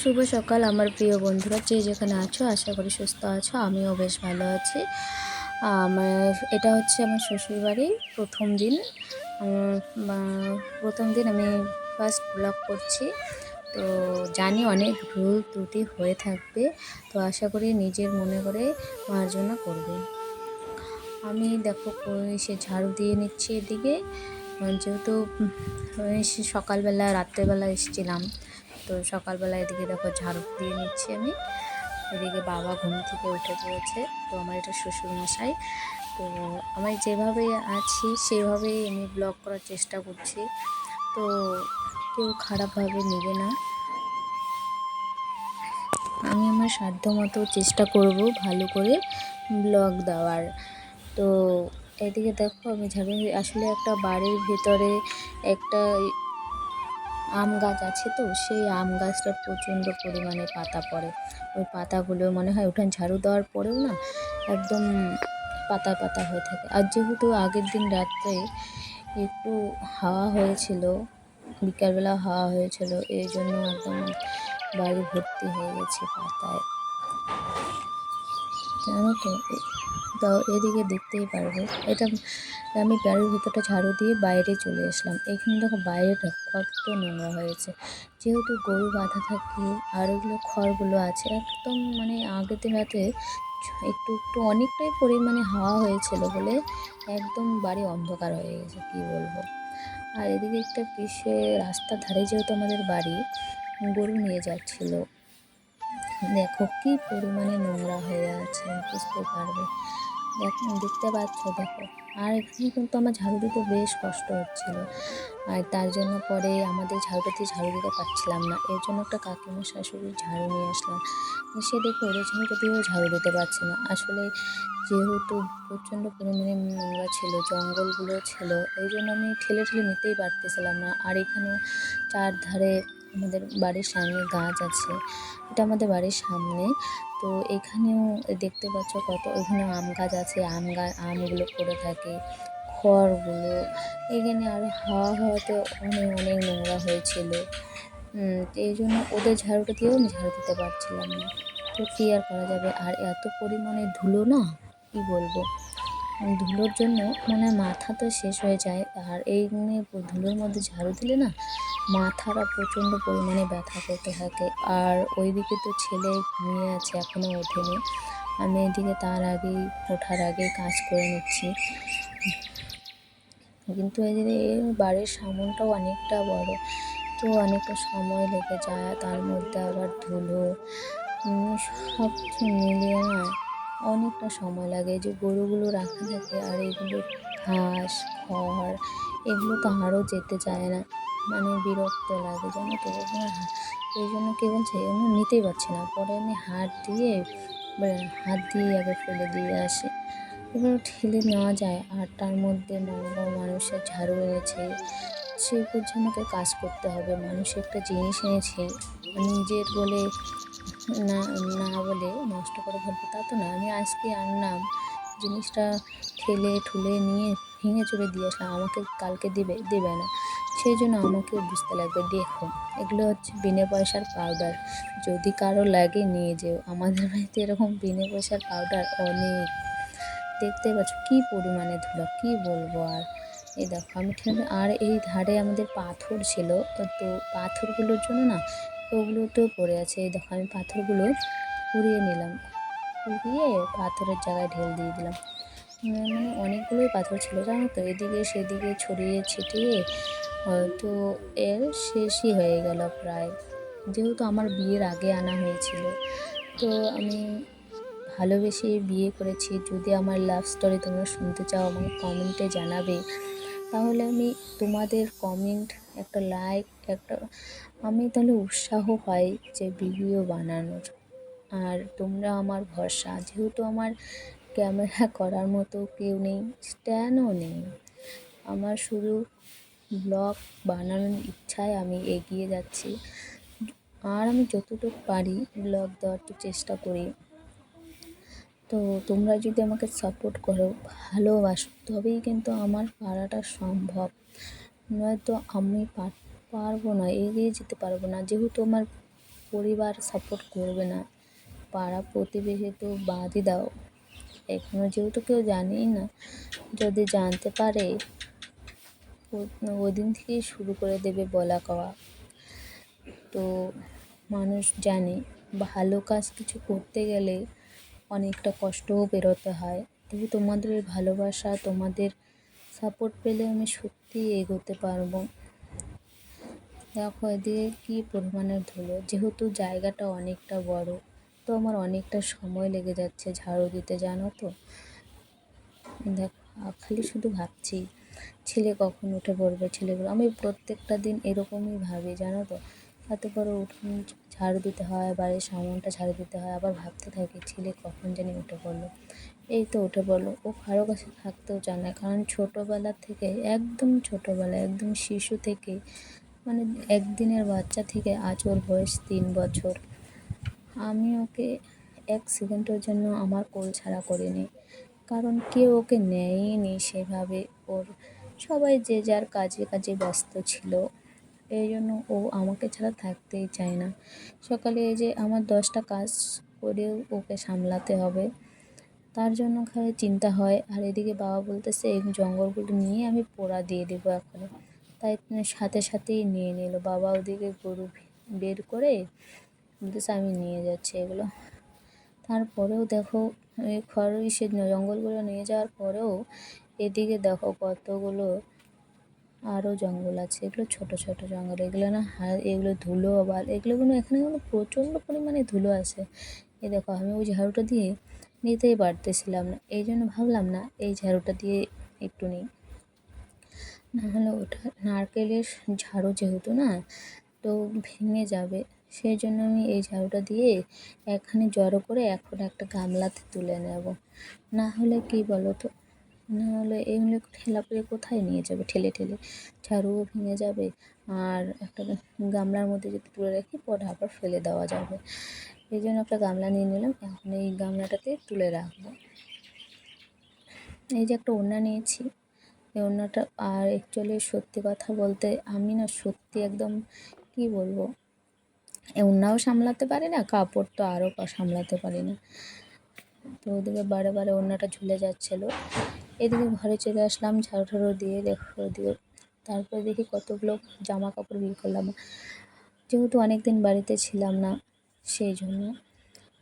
শুভ সকাল আমার প্রিয় বন্ধুরা, যে যেখানে আছো আশা করি সুস্থ আছো, আমিও বেশ ভালো আছি। আমার, এটা হচ্ছে আমার শ্বশুরবাড়ি প্রথম দিন। প্রথম দিন আমি ফার্স্ট ব্লগ করছি। তো জানি অনেক ভুল ত্রুটি হয়ে থাকবে, তো আশা করি নিজের মনে করে মার্জনা করবে। আমি দেখো সে ঝাড়ু দিয়ে নিচ্ছি এদিকে। যেহেতু সকালবেলা, রাত্রেবেলা এসেছিলাম। তো সকালবেলা এদিকে দেখো ঝাড়ু দিয়ে নিচ্ছি আমি। এদিকে বাবা ঘুম থেকে উঠে পড়েছে। তো আমার এটা শ্বশুরমশাই। তো আমি যেভাবে আছি, সেভাবেই আমি ব্লগ করার চেষ্টা করছি। তো কেউ খারাপভাবে নেবে না। আমি আমার সাধ্য মতো চেষ্টা করব ভালো করে ব্লগ দেওয়ার। তো এদিকে দেখো আমি ঝাড়ু আসলে একটা বাড়ির ভেতরে একটা আম গাছ আছে তো, সেই আম গাছটা প্রচণ্ড পরিমাণে পাতা পড়ে। ওই পাতাগুলো মনে হয় উঠান ঝাড়ু দেওয়ার পরেও না একদম পাতা পাতা হয়ে থাকে। আর যেহেতু আগের দিন রাত্রে একটু হাওয়া হয়েছিল, বিকালবেলা হাওয়া হয়েছিল, এই জন্য একদম বাড়ি ভর্তি হয়ে গেছে পাতায়। জানো তো? তো এদিকে দেখতেই পারবে। এটা আমি বাড়ির ভিতরটা ঝাড়ু দিয়ে বাইরে চলে আসলাম। এখানে দেখো বাইরেটা কত নোংরা হয়েছে। যেহেতু গরু বাঁধা থাকে আর ওগুলো খড়গুলো আছে, একদম মানে দিন রাতে একটু একটু অনেকটাই পরিমাণে হাওয়া হয়েছিল বলে একদম বাড়ি অন্ধকার হয়ে গেছে, কী বলব? আর এদিকে একটা পিসে রাস্তার ধারে যেহেতু আমাদের বাড়ি, গরু নিয়ে যাচ্ছিল। দেখো কি পরিমাণে নোংরা হয়ে আছে, বুঝতে পারবে। দেখো, দেখতে পাচ্ছ, দেখো। আর এখানে কিন্তু আমার ঝাড়ু দিতে বেশ কষ্ট হচ্ছিল। আর তার জন্য পরে আমাদের ঝাড়ুটাতে ঝাড়ু দিতে পারছিলাম না। এর জন্য একটা কাকিমার শাশুড়ির ঝাড়ু নিয়ে আসলাম। এসে দেখে, ওদের ঝাড়ুটা দিয়েও ঝাড়ু দিতে পারছি না। আসলে যেহেতু প্রচণ্ড পরিমাণে নোংরা ছিল, জঙ্গলগুলো ছিল, এই জন্য আমি ঠেলে ঠেলে নিতেই পারতেছিলাম না। আর এখানে চারধারে আমাদের বাড়ির সামনে গাছ আছে। এটা আমাদের বাড়ির সামনে। তো এখানেও দেখতে পাচ্ছ কত ওখানে আম গাছ আছে, আম গাছ আমগুলো পড়ে থাকে, খড়গুলো। এখানে আরও হাওয়া হওয়াতে অনেক অনেক নোংরা হয়েছিল। এই জন্য ওদের ঝাড়ুটা দিয়েও আমি ঝাড়ু দিতে পারছিলাম না। তো কী আর করা যাবে? আর এত পরিমাণে ধুলো না? কী বলব? ধুলোর জন্য মানে মাথা তো শেষ হয়ে যায়। আর এই নিয়ে ধুলোর মধ্যে ঝাড়ু দিলে না মাথাটা প্রচণ্ড পরিমাণে ব্যথা করতে থাকে। আর ওইদিকে তো ছেলে ঘুমিয়ে আছে এখনও ওঠেনি। আমি এদিকে তার আগেই ওঠার আগে কাজ করে নিচ্ছি। কিন্তু এর বাড়ির সামনটাও অনেকটা বড়, তো অনেকটা সময় লেগে যায়। তার মধ্যে আবার ধুলো সব মিলিয়ে না অনেকটা সময় লাগে যে গরুগুলো রাখা থাকে আর এগুলো ঘাস, খড়, এগুলো তো আরও যেতে চায় না। মানে বিরক্ত লাগে জানো তো এই জন্য কী বলছে? এগুলো নিতেই পারছি না। পরে আমি হাত দিয়ে হাত দিয়ে আগে ফেলে দিয়ে আসি। এগুলো ঠেলে নেওয়া যায় আর তার মধ্যে বড় মানুষের ঝাড়ু এনেছে। সে বুঝে কাজ করতে হবে, মানুষ একটা জিনিস এনেছে। নিজের বলে না না বলে নষ্ট করে ফেলব, তা তো না আমি আজকে আনলাম, জিনিসটা ঠেলে ঠুলে নিয়ে ভেঙে চুরে দিয়ে আসলাম, আমাকে কালকে দেবে দেবে না। সেই জন্য আমাকে বুঝতে লাগবে, দেখো, এগুলো হচ্ছে বিনা পয়সার পাউডার যদি কারও লাগে, নিয়ে যেও। আমাদের বাড়িতে এরকম বিনে পয়সার পাউডার অনেক। দেখতে পাচ্ছ, কী পরিমাণে ধুলো, কী বলব আর? এই দেখো, আমি ঠেলে আর এই ধারে আমাদের পাথর ছিল তো পাথরগুলোর জন্য না ওগুলোতেও পড়ে আছে। এই দেখো, আমি পাথরগুলো কুড়িয়ে নিলাম। কুড়িয়ে পাথরের জায়গায় ঢেল দিয়ে দিলাম। মানে অনেকগুলোই পাথর ছিল, জানো তো? এদিকে সেদিকে ছড়িয়ে ছিটিয়ে হয়তো এর শেষই হয়ে গেল প্রায়। যেহেতু আমার বিয়ের আগে আনা হয়েছিল। তো আমি ভালোবেসে বিয়ে করেছি। যদি আমার লাভ স্টোরি তোমরা শুনতে চাও, আমাকে কমেন্টে জানাবে। তাহলে আমি তোমাদের কমেন্ট একটা লাইক একটা, আমি তাহলে উৎসাহ পাই যে ভিডিও বানানোর। আর তোমরা আমার ভরসা, যেহেতু আমার ক্যামেরা করার মতো কেউ নেই স্ট্যান্ডও নেই। আমার শুধু ব্লগ বানানোর ইচ্ছায় আমি এগিয়ে যাচ্ছি। আর আমি যতটুকু পারি ব্লগ দেওয়ার তো চেষ্টা করি। তো তোমরা যদি আমাকে সাপোর্ট করো, ভালোবাসো, তবেই কিন্তু আমার পারাটা সম্ভব। নয়তো আমি পার- পারব না, এগিয়ে যেতে পারব না। যেহেতু আমার পরিবার সাপোর্ট করবে না, পাড়া প্রতিবেশী তো বাদই দাও। এখনও যেহেতু কেউ জানেই না, যদি জানতে পারে ওই দিন থেকেই শুরু করে দেবে বলা কওয়া। তো মানুষ জানে, ভালো কাজ কিছু করতে গেলে অনেকটা কষ্টও বেরোতে হয়। তবু তোমাদের ভালোবাসা, তোমাদের সাপোর্ট পেলে আমি সত্যিই এগোতে পারব। দেখো এদিকে কী পরিমাণে ধুলো। যেহেতু জায়গাটা অনেকটা বড়, তো আমার অনেকটা সময় লেগে যাচ্ছে ঝাড়ু দিতে, জানো তো? দেখো খালি শুধু ভাবছি, ছেলে কখন উঠে পড়বে ছেলেগুলো? আমি প্রত্যেকটা দিন এরকমই ভাবি, জানো তো? এত বড় উঠোন ঝাড়ু দিতে হয়, বাড়ির সামনটা ঝাড়ু দিতে হয়, আবার ভাবতে থাকি ছেলে কখন জানি উঠে পড়ল। এই তো উঠে পড়ল। ও কারও কাছে থাকতেও চায় না, কারণ ছোটোবেলা থেকে, একদম ছোটোবেলা একদম শিশু থেকে মানে একদিনের বাচ্চা থেকে আজ ওর বয়স তিন বছর। আমি ওকে এক সেকেন্ডের জন্য আমার কোল ছাড়া করিনি। কারণ কেউ ওকে নেয়নি সেভাবে। ওর সবাই যে যার কাজে কাজে ব্যস্ত ছিল। এই জন্য ও আমাকে ছাড়া থাকতেই চায় না। সকালে এই যে আমার দশটা কাজ করেও ওকে সামলাতে হবে। তার জন্য খালি চিন্তা হয়। আর এদিকে বাবা বলতেছে, এই জঙ্গলগুলো নিয়ে আমি পোড়া দিয়ে দেবো এখন তাই সাথে সাথেই নিয়ে নিল। বাবা ওদিকে গরু বের করে বলতেছে, আমি নিয়ে যাচ্ছি এগুলো। তারপরেও দেখো এই খড় সে জঙ্গলগুলো নিয়ে যাওয়ার পরেও এদিকে দেখো কতগুলো আরও জঙ্গল আছে। এগুলো ছোট ছোট জঙ্গল। এগুলো না এগুলো ধুলো, আবার এগুলো কোনো, এখানে কোনো প্রচণ্ড পরিমাণে ধুলো আছে। এ দেখো, আমি ওই ঝাড়ুটা দিয়ে নিতেই পারতেছিলাম না। এই জন্য ভাবলাম না, এই ঝাড়ুটা দিয়ে একটু নিই। নাহলে ওটা নারকেলের ঝাড়ু যেহেতু না, তো ভেঙে যাবে। সেই জন্য আমি এই ঝাড়ুটা দিয়ে এখানে জড়ো করে এখন একটা গামলাতে তুলে নেব। না হলে কি বলো তো না হলে এগুলো ঠেলা করে কোথায় নিয়ে যাবে? ঠেলে ঠেলে ঝাড়ুও ভেঙে যাবে আর একটা গামলার মধ্যে যদি তুলে রাখি, পরে আবার ফেলে দেওয়া যাবে। এই জন্য একটা গামলা নিয়ে নিলাম, এখন এই গামলাটাতে তুলে রাখব। এই যে একটা ওড়না নিয়েছি এই ওড়নাটা আর অ্যাকচুয়ালি সত্যি কথা বলতে আমি না সত্যি একদম কি বলব? ওড়নাও সামলাতে পারি না, কাপড় তো আরও সামলাতে পারি না। তো ওদিকে বারে বারে ওড়নাটা ঝুলে যাচ্ছিল। এদিকে ঘরে চলে আসলাম ঝাড়ু ঠাড়ু দিয়ে দেখো দিয়ে তারপরে দেখি কতগুলো জামা কাপড় বিয়ে করলাম। যেহেতু অনেক দিন বাড়িতে ছিলাম না, সেই জন্য।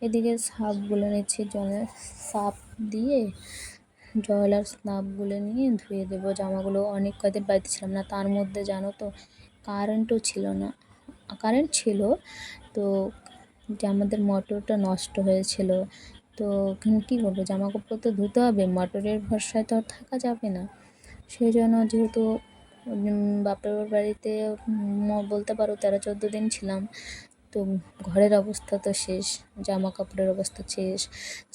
এদিকে সাপ গুলে নিচ্ছি জলে, সাপ দিয়ে জল আর স্নাপ গুলে নিয়ে ধুয়ে দেবো। জামাগুলো অনেক কদিন বাড়িতে ছিলাম না, তার মধ্যে জানো তো কারেন্টও ছিল না। কারেন্ট ছিল তো যে আমাদের মোটরটা নষ্ট হয়েছিল। তো কী করব? জামা কাপড় তো ধুতে হবে, মোটরের ভরসায় তো আর থাকা যাবে না। সেই জন্য যেহেতু বাপের বাড়িতে বলতে পারো তেরো চোদ্দ দিন ছিলাম তো ঘরের অবস্থা তো শেষ জামা কাপড়ের অবস্থা শেষ,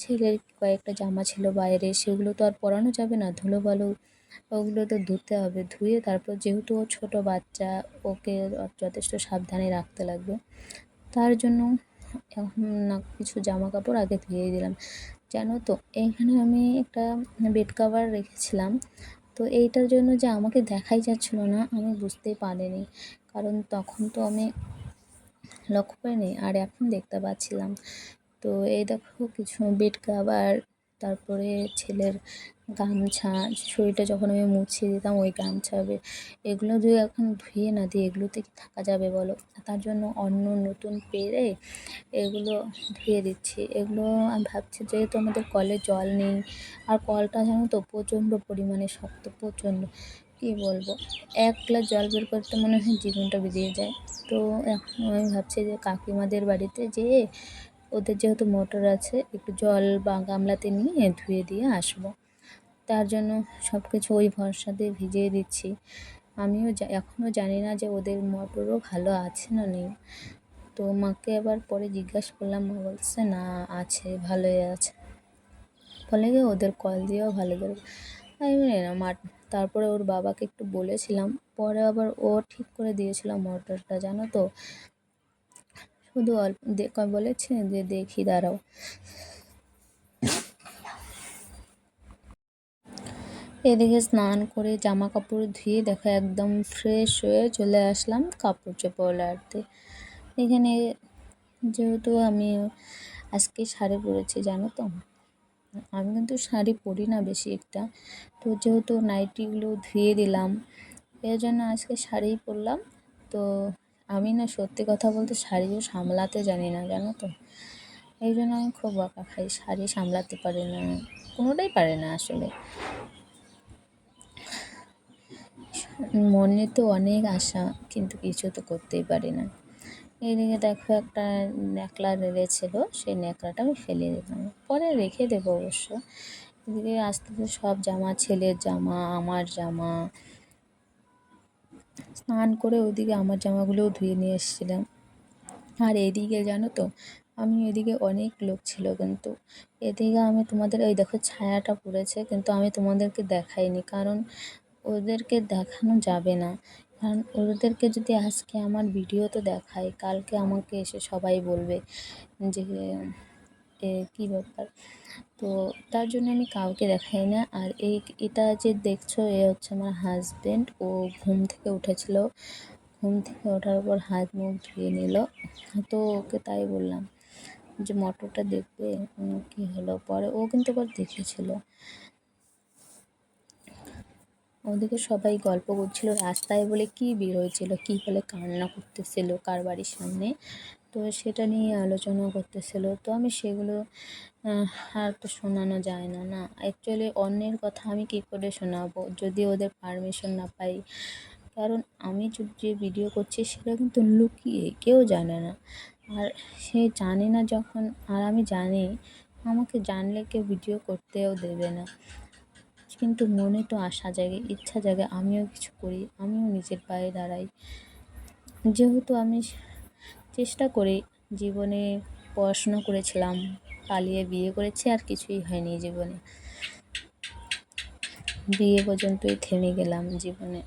ছেলের কয়েকটা জামা ছিল বাইরে, সেগুলো তো আর পরানো যাবে না, ধুলো বালু ওগুলো তো ধুতে হবে, ধুয়ে তারপর যেহেতু ও ছোটো বাচ্চা, ওকে যথেষ্ট সাবধানে রাখতে লাগবে। তার জন্য এখন না, কিছু জামা কাপড় আগে ধুয়ে দিলাম। জানো তো এইখানে আমি একটা বেড কাভার রেখেছিলাম, তো এইটার জন্য যে আমাকে দেখাই যাচ্ছিল না, আমি বুঝতেই পারিনি। কারণ তখন তো আমি লক্ষ্য করিনি আর এখন দেখতে পাচ্ছিলাম। তো এই দেখো কিছু বেড কাভার, তারপরে ছেলের গামছা, শরীরটা যখন আমি মুছিয়ে দিতাম ওই গামছা এগুলো যদি এখন ধুয়ে না দিই, এগুলোতে কি থাকা যাবে বলো? তার জন্য অন্য নতুন পেরে এগুলো ধুয়ে দিচ্ছি। এগুলো আমি ভাবছি যেহেতু আমাদের কলে জল নেই, আর কলটা জানো তো প্রচণ্ড পরিমাণে শক্ত, প্রচণ্ড। কী বলব? এক গ্লাস জল বের করতে মনে হয় জীবনটা বেরিয়ে যায়। তো এখন আমি ভাবছি যে কাকিমাদের বাড়িতে যেয়ে ওদের যেহেতু মোটর আছে, একটু জল বা গামলাতে নিয়ে ধুয়ে দিয়ে আসব। তার জন্য সব কিছু ওই ভরসা দিয়ে ভিজিয়ে দিচ্ছি। আমিও এখনও জানি না যে ওদের মোটরও ভালো আছে না নেই। তো মাকে আবার পরে জিজ্ঞাসা করলাম, মা বলছে, না, আছে, ভালোই আছে। ফলে গিয়ে ওদের কল দিয়েও ভালো করে আমি না মা তারপরে ওর বাবাকে একটু বলেছিলাম, পরে আবার ও ঠিক করে দিয়েছিল মোটরটা জানো তো? শুধু অল্প বলেছে যে দেখি, দাঁড়াও। এদিকে স্নান করে জামা কাপড় ধুয়ে দেখো একদম ফ্রেশ হয়ে চলে আসলাম কাপড় চোপড় আড়তে এখানে যেহেতু আমি আজকে শাড়ি পরেছি, জানো তো? আমি কিন্তু শাড়ি পরি না বেশি একটা। তো যেহেতু নাইটিগুলো ধুয়ে দিলাম এর জন্য আজকে শাড়িই পরলাম। তো আমি না সত্যি কথা বলতে শাড়িও সামলাতে জানি না, জানো তো? এই জন্য আমি খুব বকা খাই, শাড়ি সামলাতে পারি না, কোনোটাই পারে না আসলে। মনে তো অনেক আশা, কিন্তু কিছু তো করতেই পারি না। এদিকে দেখো একটা ন্যাকলা ছিল সেই ন্যাকলাটা আমি ফেলে দিলাম। পরে রেখে দেবো অবশ্য। এদিকে আস্তে আস্তে সব জামা, ছেলের জামা, আমার জামা, স্নান করে ওইদিকে আমার জামাগুলোও ধুয়ে নিয়ে এসেছিলাম। আর এদিকে জানো তো, আমি এদিকে অনেক লোক ছিল কিন্তু। এদিকে আমি তোমাদের ওই দেখো ছায়াটা পড়েছে কিন্তু আমি তোমাদেরকে দেখাইনি, কারণ ওদেরকে দেখানো যাবে না। কারণ ওদেরকে যদি আজকে আমার ভিডিওতে দেখাই, কালকে আমাকে এসে সবাই বলবে যে কী ব্যাপার? তো তার জন্য আমি কাউকে দেখাই না। আর এই, এটা যে দেখছ, এ হচ্ছে আমার হাজব্যান্ড ও ঘুম থেকে উঠেছিল। ঘুম থেকে ওঠার পর হাত, মুখ ধুয়ে নিল। তো ওকে তাই বললাম যে, মটরটা দেখবে কী হলো? পরে ও কিন্তু আবার দেখেছিল। ওদিকে সবাই গল্প করছিল রাস্তায় বলে কি বের হয়েছিল, কী বলে কান্না করতেছিল কার বাড়ির সামনে। তো সেটা নিয়ে আলোচনা করতেছিল। তো আমি সেগুলো আর তো শোনানো যায় না না। অ্যাকচুয়ালি অন্যের কথা আমি কী করে শোনাবো? যদি ওদের পারমিশন না পাই। কারণ আমি যে ভিডিও করছি সেটা কিন্তু লুকিয়ে কেউ জানে না। আর সে জানে না যখন, আর আমি জানি, আমাকে জানলে কেউ ভিডিও করতেও দেবে না। কিন্তু মনে তো আশা জাগে, ইচ্ছা জাগে, আমিও কিছু করি, আমিও নিজের পায়ে দাঁড়াই। যেহেতু আমি চেষ্টা করি জীবনে পড়াশুনো করেছিলাম, পালিয়ে বিয়ে করেছি, আর কিছুই হয়নি জীবনে। বিয়ে পর্যন্তই থেমে গেলাম জীবনে।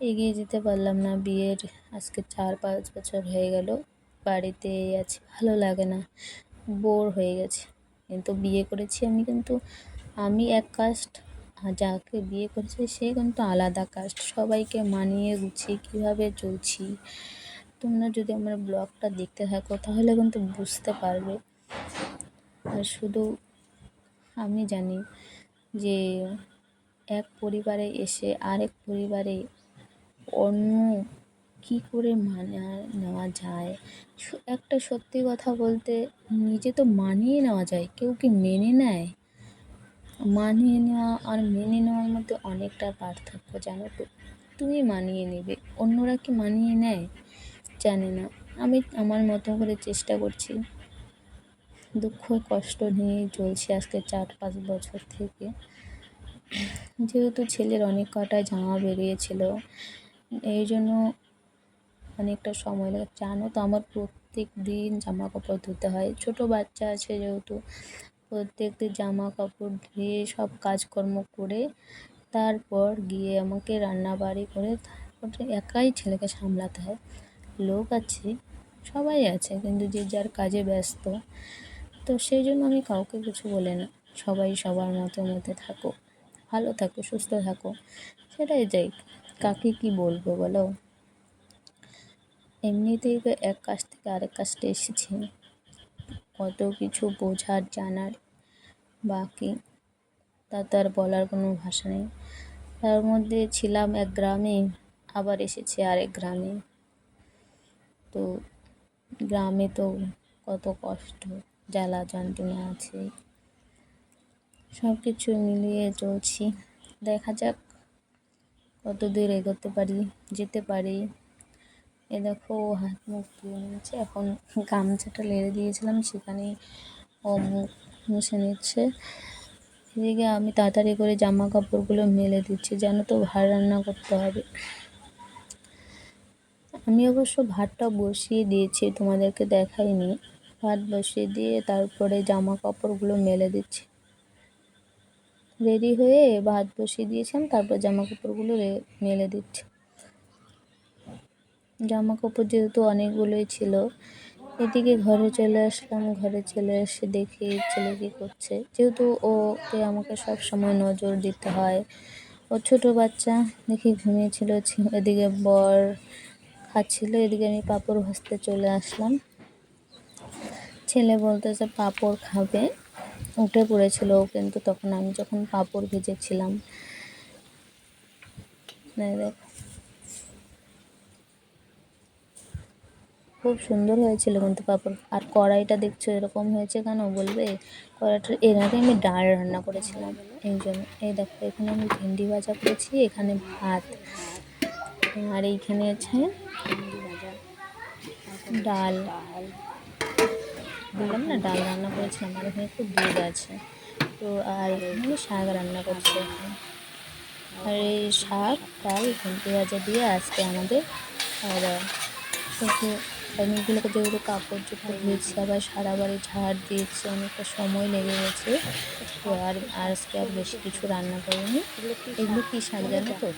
এগিয়ে যেতে পারলাম না, বিয়ের আজকে চার পাঁচ বছর হয়ে গেল, বাড়িতে আছি, ভালো লাগে না, বোর হয়ে গেছে। কিন্তু বিয়ে করেছি আমি, কিন্তু আমি এক কাস্ট যাকে বিয়ে করেছি, সে কিন্তু আলাদা কাস্ট সবাইকে মানিয়ে গুছিয়ে কীভাবে চলছি, তোমরা যদি আমার ব্লগটা দেখতে থাকো, তাহলে কিন্তু বুঝতে পারবে। আর শুধু আমি জানি যে, এক পরিবারে এসে আরেক পরিবারে অন্য কী করে মানে নেওয়া যায়? একটা সত্যি কথা বলতে, নিজে তো মানিয়ে নেওয়া যায়, কেউ কি মেনে নেয়? মানিয়ে নেওয়া আর মেনে নেওয়ার মধ্যে অনেকটা পার্থক্য, জানো তো। তুমি মানিয়ে নেবে, অন্যরা কি মানিয়ে নেয়? জানি না। আমি আমার মতো করে চেষ্টা করছি। দুঃখ, কষ্ট নিয়ে চলছি আজকে চার, পাঁচ বছর থেকে। যেহেতু ছেলের অনেক কটা জামা বেরিয়েছিল, এই জন্য অনেকটা সময় লাগে। জানো তো, আমার প্রত্যেক দিন জামা কাপড় ধুতে হয়। ছোটো বাচ্চা আছে যেহেতু প্রত্যেক দিন জামা কাপড় ধুয়ে সব কাজকর্ম করে তারপর গিয়ে আমাকে রান্না বাড়ি করে তারপরে একাই ছেলেকে সামলাতে হয়। লোক আছে, সবাই আছে, কিন্তু যে যার কাজে ব্যস্ত, তো সেই জন্য আমি কাউকে কিছু বলে না। সবাই সবার মতো মতে থাকো, ভালো থাকো, সুস্থ থাকো, সেটাই যাই। কাকে কি বলব বলো? এমনিতেই তো এক কাজ থেকে আরেক কাজটা এসেছি। কত কিছু বোঝার, জানার বাকি তা তো আর বলার কোনো ভাষা নেই। তার মধ্যে ছিলাম এক গ্রামে, আবার এসেছি আরেক গ্রামে। তো গ্রামে তো কত কষ্ট, জ্বালা যন্ত্রণা আছে। সব কিছু মিলিয়ে চলছি। দেখা যাক কত দূর এগোতে পারি, যেতে পারি। এ দেখো, হাত মুখ ধুয়ে নিয়েছে। এখন গামছাটা লেড়ে দিয়েছিলাম, সেখানে ও মুখ মুছে নিচ্ছে। এদিকে আমি তাড়াতাড়ি করে জামা কাপড়গুলো মেলে দিচ্ছি, যেন তো ভাত রান্না করতে হবে। আমি অবশ্য ভাতটা বসিয়ে দিয়েছি, তোমাদেরকে দেখাইনি। ভাত বসিয়ে দিয়ে তারপরে জামা কাপড়গুলো মেলে দিচ্ছি। রেডি হয়ে ভাত বসিয়ে দিয়েছিলাম, তারপর জামা কাপড়গুলো মেলে দিচ্ছি। জামা কাপড় যেহেতু অনেকগুলোই ছিল এদিকে ঘরে চলে আসলাম, ঘরে চলে এসে দেখি ছেলে কী করছে। যেহেতু ওকে আমাকে সব সময় নজর দিতে হয়। ও ছোটো বাচ্চা, দেখি ঘুমিয়েছিল এদিকে বর খাচ্ছিল, এদিকে আমি পাঁপড় ভাজতে চলে আসলাম। ছেলে বলতেছে, পাঁপড় খাবে। উঠে পড়েছিল ও, কিন্তু তখন আমি যখন পাঁপড় ভেজেছিলাম, দেখ খুব সুন্দর হয়েছিল কিন্তু পাঁপড়। আর কড়াইটা দেখছ এরকম হয়েছে কেন বলবে? কড়াইটা এর আগে আমি ডাল রান্না করেছিলাম, এই জন্য। এই দেখো, এখানে আমি ভেন্ডি ভাজা করেছি, এখানে ভাত, আর এইখানে আছে ডাল। বললাম না, ডাল রান্না করেছিলাম আর এখানে একটু দুধ আছে। তো, আর এখানে শাক রান্না করছি আর এই শাক, ডাল, ভেন্ডি ভাজা দিয়ে আজকে আমাদের খাওয়া দাওয়া। শুধু অনেকগুলোকে যেগুলো কাপড় চোপড় ধুয়েছি, আবার সারা বাড়ি ঝাড় দিয়েছি, অনেকটা সময় লেগে গেছে। তো আর আজকে আর বেশি কিছু রান্না করিনি। এগুলো কী শাক জানো তো?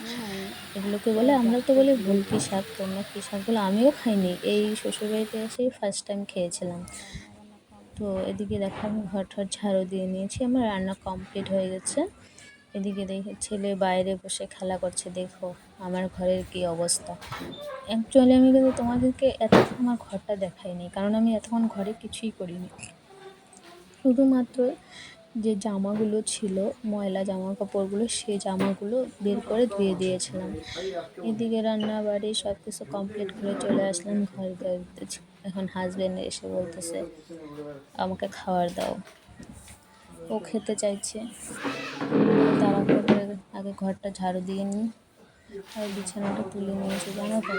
এগুলোকে বলে, আমরা তো বলি ভুল ভুলকি শাক, তোমরা কী শাকগুলো আমিও খাইনি, এই শ্বশুরবাড়িতে এসেই ফার্স্ট টাইম খেয়েছিলাম। তো এদিকে দেখো, আমি ঘর ঠর ঝাড়ু দিয়ে নিয়েছি, আমার রান্না কমপ্লিট হয়ে গেছে। এদিকে দেখে, ছেলে বাইরে বসে খেলা করছে, দেখো। আমার ঘরের কি অবস্থা? অ্যাকচুয়ালি আমি কিন্তু তোমাদেরকে এতক্ষণ আমার ঘরটা দেখাইনি, কারণ আমি এতক্ষণ ঘরে কিছুই করিনি। শুধুমাত্র যে জামাগুলো ছিল, ময়লা জামা কাপড়গুলো সেই জামাগুলো বের করে ধুয়ে দিয়েছিলাম। এদিকে রান্না বাড়ি সব কিছু কমপ্লিট করে চলে আসলাম ঘর এখন হাজব্যান্ড এসে বলতেছে, আমাকে খাবার দাও। ও খেতে চাইছে। তারা আগে ঘরটা ঝাড়ু দিয়ে নিই আর বিছানাটা তুলে নিয়েছি জানো তো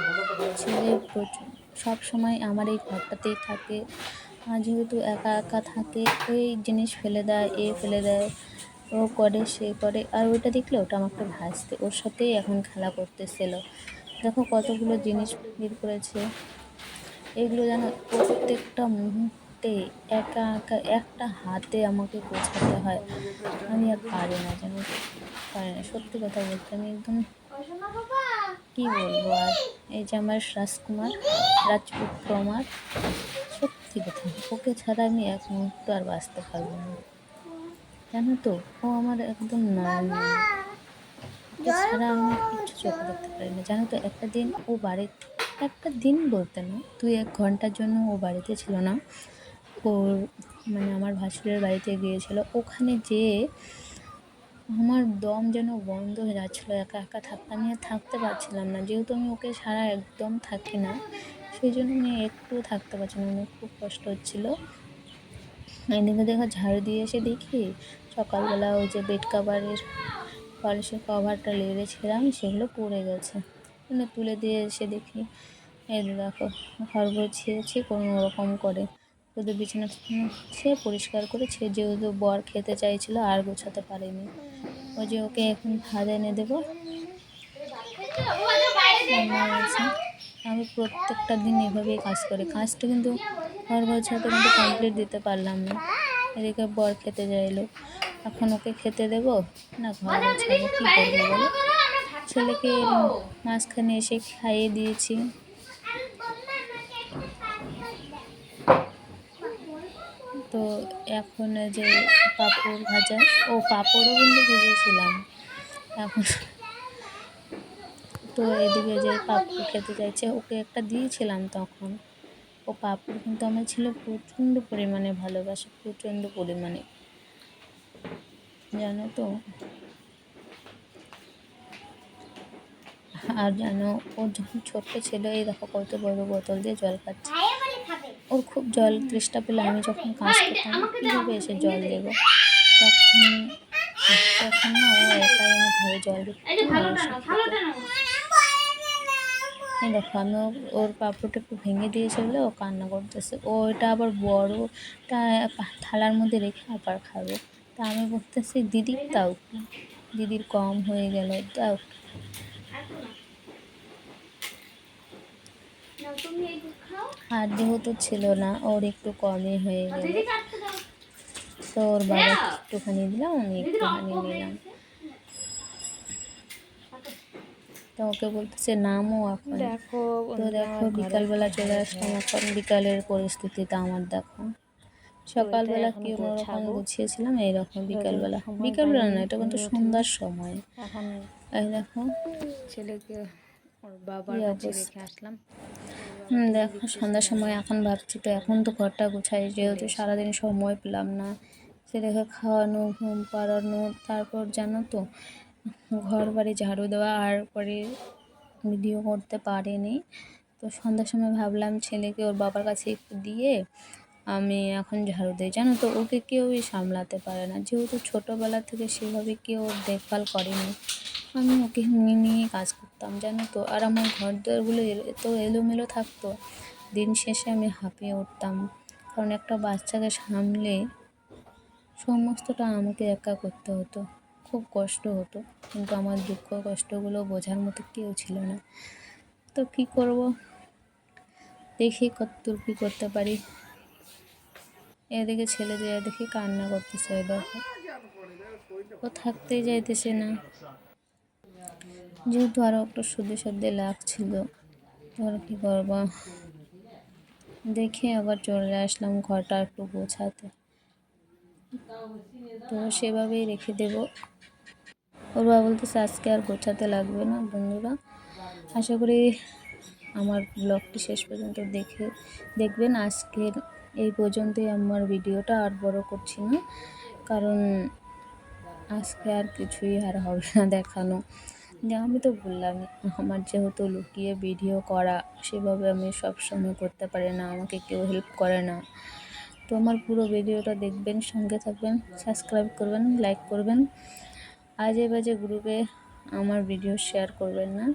ছেলে প্রচুর। সব সময় আমার এই ঘরটাতেই থাকে। আর যেহেতু একা একা থাকে, ওই জিনিস ফেলে দেয়, এ ফেলে দেয়, ও করে, সে করে। আর ওইটা দেখলে ওটা আমাকে ভাসতে, ওর সাথেই এখন খেলা করতেছিল। দেখো কতগুলো জিনিস বের করেছে। এগুলো যেন প্রত্যেকটা মুহূর্তে একা একা, একটা হাতে আমাকে গোছাতে হয়। আমি আর পারি না যেন, পারি না। সত্যি কথা বলতে আমি একদম কী বলব আর? এই যে আমার রাজকুমার রাজপুত্র আমার সত্যি কথা, ওকে ছাড়া আমি এক মুহূর্ত আর বাঁচতে পারব না। জানো তো, ও আমার একদম ওকে ছাড়া আমি কিচ্ছু চোখে দেখতে পারি না। জানো তো, একটা দিন ও বাড়ি একটা দিন বলতে না তুই এক ঘণ্টার জন্য ও বাড়িতে ছিল না। ওর মানে আমার ভাসুরের বাড়িতে গিয়েছিল। ওখানে যেয়ে আমার দম যেন বন্ধ হয়ে যাচ্ছিল, একা একা থাকতে আমি আর থাকতে পারছিলাম না। যেহেতু আমি ওকে সারা একদম থাকি না, সেই জন্য আমি একটু থাকতে পারছিলাম আমার খুব কষ্ট হচ্ছিল। এদিকে দেখো ঝাড়ু দিয়ে এসে দেখি সকালবেলা ওই যে বেড কাভারের পলিশের কভারটা লেড়েছিলাম সেগুলো পড়ে গেছে। মানে তুলে দিয়ে এসে দেখি, এই দেখো ঘর গুছিয়েছি কোনো রকম করে। শুধু বিছানা ছে পরিষ্কার করেছে যেহেতু বর খেতে চাইছিলো আর গোছাতে পারেনি। ওই যে ওকে এখন ভাত এনে দেবো। আমি প্রত্যেকটা দিন এভাবেই কাজ করি। কাজটা কিন্তু ঘর গোছাতে কিন্তু কমপ্লিট দিতে পারলাম না। এদিকে বর খেতে যাইলো এখন ওকে খেতে দেবো। না, ঘর গোছাবো কী করব বলো? ছেলেকে মাঝখানে এসে খাইয়ে দিয়েছি। তো এখন যে পাঁপড় ভাজা, ও পাঁপড়ও কিন্তু ভেজেছিলাম। এখন তো এদিকে যে পাঁপড় খেতে চাইছে, ওকে একটা দিয়েছিলাম তখন। ও পাঁপড় কিন্তু আমার ছিল প্রচণ্ড পরিমাণে ভালোবাসে, প্রচণ্ড পরিমাণে। জানো তো? আর জানো, ও যখন ছোট্ট ছিল, এই দেখো কত বড় বোতল দিয়ে জল খাচ্ছে। ওর খুব জল তৃষ্ণা পেলে আমি যখন কাজ করতাম কীভাবে এসে জল দেবো? তখন তখন না ও একাই জল দিতে। দেখো আমি ওর পাপড়টা একটু ভেঙে দিয়েছে বলে ও কান্না করতেছে। ও এটা আবার বড়টা থালার মধ্যে রেখে আবার খাবে। তা আমি বলতেছি দিদির তাও দিদির কম হয়ে গেল তাও আর যেহেতু ছিল না ওর একটু কমই হয়ে গেল। তো ওর বাবা একটুখানি দিলাম আমি একটুখানি নিলাম তো ওকে বলতেছে নামও এখন। দেখো তো দেখো বিকালবেলা চলে আসলাম এখন। বিকালের পরিস্থিতিটা আমার দেখো। সকালবেলা কি রকম গুছিয়েছিলাম এইরকম বিকালবেলা। বিকালবেলা না এটা কিন্তু সন্ধ্যার সময়। এখন এই দেখো। ছেলেকে ওর বাবার কাছে রেখে আসলাম। দেখো, সন্ধ্যার সময় এখন ভাবছি তো, এখন তো ঘরটা গোছাই, যেহেতু সারাদিন সময় পেলাম না। ছেলেকে খাওয়ানো, ঘুম পাড়ানো, তারপর জানো তো ঘর বাড়ি ঝাড়ু দেওয়া, আর পরে ভিডিও করতে পারেনি। তো সন্ধ্যার সময় ভাবলাম ছেলেকে ওর বাবার কাছে একটু দিয়ে আমি এখন ঝাড়ু দিই। জানো তো, ওকে কেউই সামলাতে পারে না। যেহেতু ছোটোবেলা থেকে সেভাবে কেউ দেখভাল করেনি, আমি ওকে নিয়ে নিয়ে কাজ করতাম, জানো তো। আর আমার ঘর দুয়ারগুলো এত এলোমেলো থাকতো, দিন শেষে আমি হাঁপিয়ে উঠতাম। কারণ একটা বাচ্চাকে সামলে সমস্তটা আমাকে একা করতে হতো। খুব কষ্ট হতো, কিন্তু আমার দুঃখ কষ্টগুলো বোঝার মতো কেউ ছিল না। তো কী করব? দেখি কতদূর কী করতে পারি। এদিকে ছেলেদের দেখি কান্না করতেছে দেখো। ও থাকতেই যাইতেছে না। যেহেতু আরও একটু সর্দি সর্দি লাগছিল আর কী করব? দেখে আবার চলে আসলাম ঘরটা একটু গোছাতে। তো সেভাবেই রেখে দেব। ওর বাবা বলতেছে, আজকে আর গোছাতে লাগবে না, বন্ধুরা। আশা করি আমার ব্লগটি শেষ পর্যন্ত দেখে, দেখবেন। আজকের এই পর্যন্তই আমার ভিডিওটা, আর বড় করছি না। কারণ আজকে আর কিছুই আর হবে না দেখানো। যে আমি তো বললাম, আমার যেহেতু লুকিয়ে ভিডিও করা, সেভাবে আমি সব সময় করতে পারি না, আমাকে কেউ হেল্প করে না। তো আমার পুরো ভিডিওটা দেখবেন, সঙ্গে থাকবেন সাবস্ক্রাইব করবেন লাইক করবেন। আজে বাজে গ্রুপে আমার ভিডিও শেয়ার করবেন না।